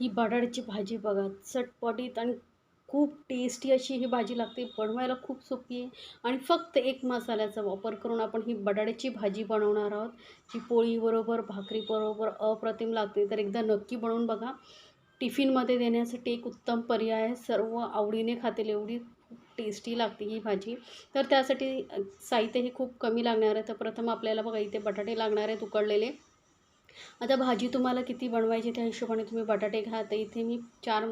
ही बटाट्याची भाजी बघा. चटपटीत आणि खूप टेस्टी अशी ही भाजी लागते. बनवायला खूप सोपी आहे. आणि फक्त एक मसाल्याचा वापर करून आपण ही बटाट्याची भाजी बनवणार आहोत. जी पोळीबरोबर भाकरीबरोबर अप्रतिम लागते. तर एकदा नक्की बनवून बघा. टिफिनमध्ये देण्यासाठी एक उत्तम पर्याय आहे. सर्व आवडीने खातील एवढी खूप टेस्टी लागते ही भाजी. तर त्यासाठी साहित्य हे खूप कमी लागणार आहे. तर प्रथम आपल्याला बघा इथे बटाटे लागणार आहेत उकडलेले. आता भाजी तुम्हाला किती बनवायची त्या हिशोबाने तुम्ही बटाटे घ्या. तर इथे मी चार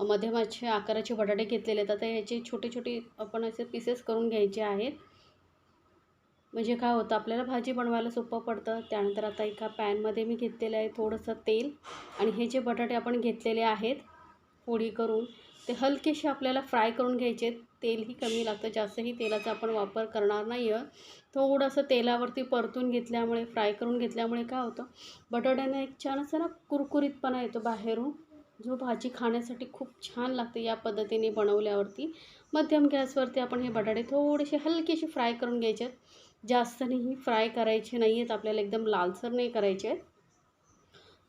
मध्यमाचे आकाराचे बटाटे घेतलेले आहेत. आता याचे छोटे छोटे आपण असे पीसेस करून घ्यायचे आहेत. म्हणजे काय होतं आपल्याला भाजी बनवायला सोपं पडतं. त्यानंतर आता एका पॅनमध्ये मी घेतलेलं आहे थोडंसं तेल. आणि हे जे बटाटे आपण घेतलेले आहेत पोळी करून ते हलकेसे आपल्याला फ्राय करून घ्यायचे. तेलही कमी लागतं. जास्तही तेलाचा आपण वापर करणार नाही आहे थोडंसं तेलावरती परतून घेतल्यामुळे फ्राय करून घेतल्यामुळे काय होतं? बटाट्यानं एक छान असं ना कुरकुरीतपणा येतो बाहेरून. जो भाजी खाण्यासाठी खूप छान लागते या पद्धतीने बनवल्यावरती. मध्यम गॅसवरती आपण हे बटाटे थोडेसे हलकेसे फ्राय करून घ्यायचे. आहेत जास्त नाही फ्राय करायचे नाही आहेत आपल्याला एकदम लालसर नाही करायचे. आहेत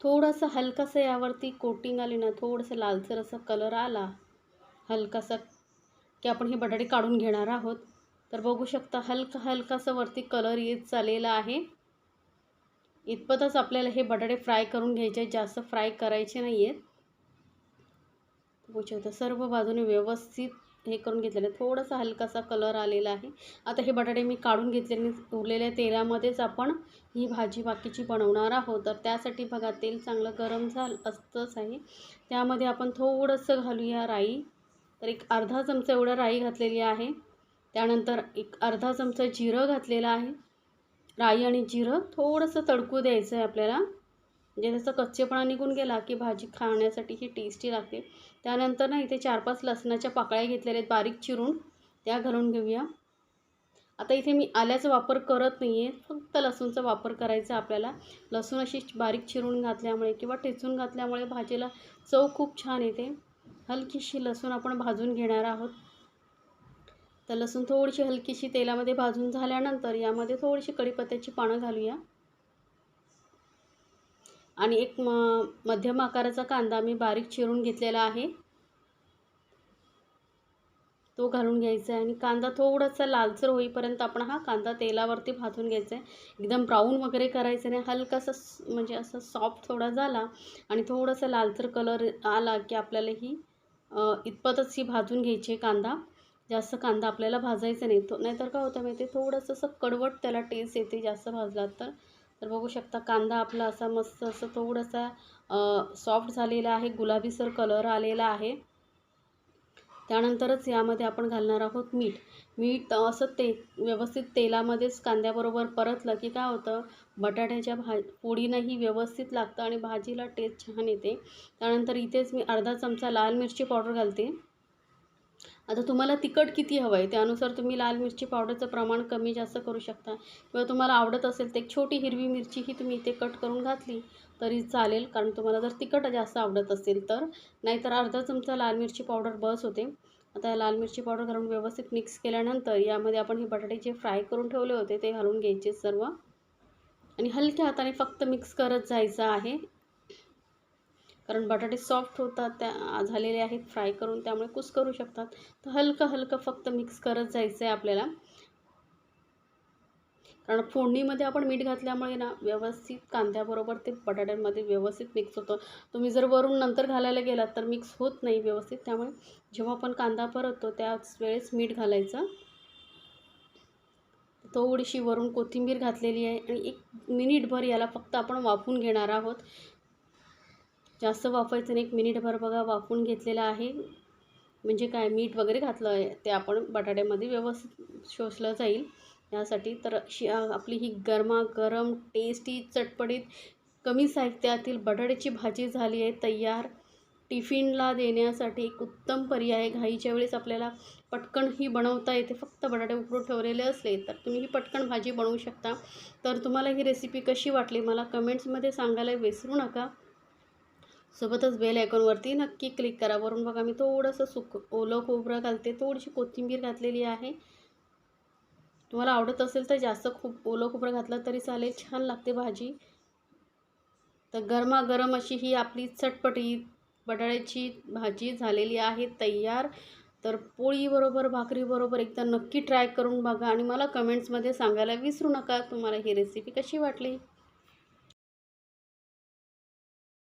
थोडंसं हलकंसं यावरती कोटिंग आली ना थोडंसं लालसर असा कलर आला हलकासा की आपण हे बटाटे काढून घेणार आहोत. तर बघू शकता हलका हलकासा वरती कलर येत चाललेला आहे. इतपतच आपल्याला हे बटाटे फ्राय करून घ्यायचे आहेत. जास्त फ्राय करायचे नाही आहेत बघू शकता सर्व बाजूने व्यवस्थित हे करून घेतलेलं आहे थोडासा हलकासा कलर आलेला आहे. आता हे बटाटे मी काढून घेतले उरलेल्या तेलामध्येच आपण ही भाजी बाकीची बनवणार आहोत. तर त्यासाठी बघा तेल चांगलं गरम झालं असतंच आहे. त्यामध्ये आपण थोडंसं घालूया राई. तर एक अर्धा चमचा एवढं राई घातलेली आहे. त्यानंतर एक अर्धा चमचा जिरं घातलेलं आहे. राई आणि जिरं थोडंसं तडकू द्यायचं आहे आपल्याला. म्हणजे त्याचा कच्चेपणा निघून गेला की भाजी खाण्यासाठी ही टेस्टी लागते. त्यानंतर ना इथे चार पाच लसणाच्या पाकळ्या घेतलेल्या आहेत. बारीक चिरून त्या घालून घेऊया. आता इथे मी आल्याचा वापर करत नाही आहे फक्त लसूणचा वापर करायचा आपल्याला. लसूण अशी बारीक चिरून घातल्यामुळे किंवा ठेचून घातल्यामुळे भाजीला चव खूप छान येते. हलकीशी लसूण आपण भाजून घेणार आहोत. तर लसूण थोडीशी हलकीशी तेलामध्ये भाजून झाल्यानंतर यामध्ये थोडीशी कढीपत्त्याची पानं घालूया. आणि एक म मध्यम आकाराचा कांदा मी बारीक चिरून घेतलेला आहे. तो घालून घ्यायचा आहे. आणि कांदा थोडासा लालसर होईपर्यंत आपण हा कांदा तेलावरती भाजून घ्यायचा आहे. एकदम ब्राऊन वगैरे करायचं नाही. हलकासा म्हणजे असं सॉफ्ट थोडा झाला आणि थोडासा लालसर कलर आला की आपल्याला ही इतपतच ही भाजून घ्यायची आहे कांदा. जास्त कांदा आपल्याला भाजायचा नाही. तो नाहीतर काय होतं माहिती आहे थोडंसं असं कडवट त्याला टेस्ट येते जास्त भाजला तर. तर बघू शकता कांदा आपला असा मस्त असं थोडासा सॉफ्ट झालेला आहे. गुलाबीसर कलर आलेला आहे. त्यानंतरच यामध्ये आपण घालणार आहोत मीठ. मीठ असं ते व्यवस्थित तेलामध्येच कांद्याबरोबर परतलं की काय होतं बटाट्याच्या भा पोळीनंही व्यवस्थित लागतं आणि भाजीला टेस्ट छान येते. त्यानंतर इथेच मी अर्धा चमचा लाल मिरची पावडर घालते. आता तुम्हाला तिखट किती हवं आहे? त्यानुसार तुम्ही लाल मिरची पावडरचं प्रमाण कमी जास्त करू शकता. किंवा तुम्हाला आवडत असेल तर एक छोटी हिरवी मिरचीही तुम्ही इथे कट करून घातली तरी चालेल. कारण तुम्हाला जर तिखट जास्त आवडत असेल तर. नाहीतर अर्धा चमचा लाल मिरची पावडर बस होते. आता लाल मिरची पावडर घालून व्यवस्थित मिक्स केल्यानंतर यामध्ये आपण हे बटाटे जे फ्राय करून ठेवले होते ते घालून घ्यायचे सर्व. आणि हलक्या हाताने फक्त मिक्स करत जायचं आहे. कारण बटाटे सॉफ्ट होतात त्या झालेले आहेत फ्राय करून त्यामुळे कुस करू शकतात. तर हलकं हलकं फक्त मिक्स करत जायचं आहे आपल्याला. कारण फोडणीमध्ये आपण मीठ घातल्यामुळे ना व्यवस्थित कांद्याबरोबर ते बटाट्यांमध्ये व्यवस्थित मिक्स होतं. तुम्ही जर वरून नंतर घालायला गेलात तर मिक्स होत नाही व्यवस्थित. त्यामुळे जेव्हा आपण कांदा परततो त्याच वेळेस मीठ घालायचं. थोडीशी वरून कोथिंबीर घातलेली आहे आणि एक मिनिटभर याला फक्त आपण वाफून घेणार आहोत. जास्त वाफायचं नाही एक मिनिटभर बघा वाफून घेतलेलं आहे. म्हणजे काय मीठ वगैरे घातलं आहे ते आपण बटाट्यामध्ये व्यवस्थित शोषलं जाईल. यासाठी तर शि आपली ही गरमागरम टेस्टी चटपटीत कमी साहित्यातील बटाट्याची भाजी झाली आहे तयार. टिफिनला देण्यासाठी एक उत्तम पर्याय आहे. घाईच्या वेळेस आपल्याला पटकन ही बनवता येते. फक्त बटाटे उकडून ठेवलेले असले तर तुम्ही ही पटकन भाजी बनवू शकता. तर तुम्हाला ही रेसिपी कशी वाटली मला कमेंट्समध्ये सांगायला विसरू नका. सोबतच बेल आयकॉनवरती नक्की क्लिक करा. वरून बघा मी थोडंसं सुक ओलं खोबरं घालते. थोडीशी कोथिंबीर घातलेली आहे. तुम्हाला आवडत असेल तर जास्त खूप ओलं खोबरं घातलं तरी चालेल. छान लागते भाजी. तर गरमागरम अशी ही आपली चटपटी बटाट्याची भाजी झालेली आहे तयार. तर पोळीबरोबर भाकरीबरोबर एकदा नक्की ट्राय करून बघा आणि मला कमेंट्समध्ये सांगायला विसरू नका. तुम्हाला ही रेसिपी कशी वाटली?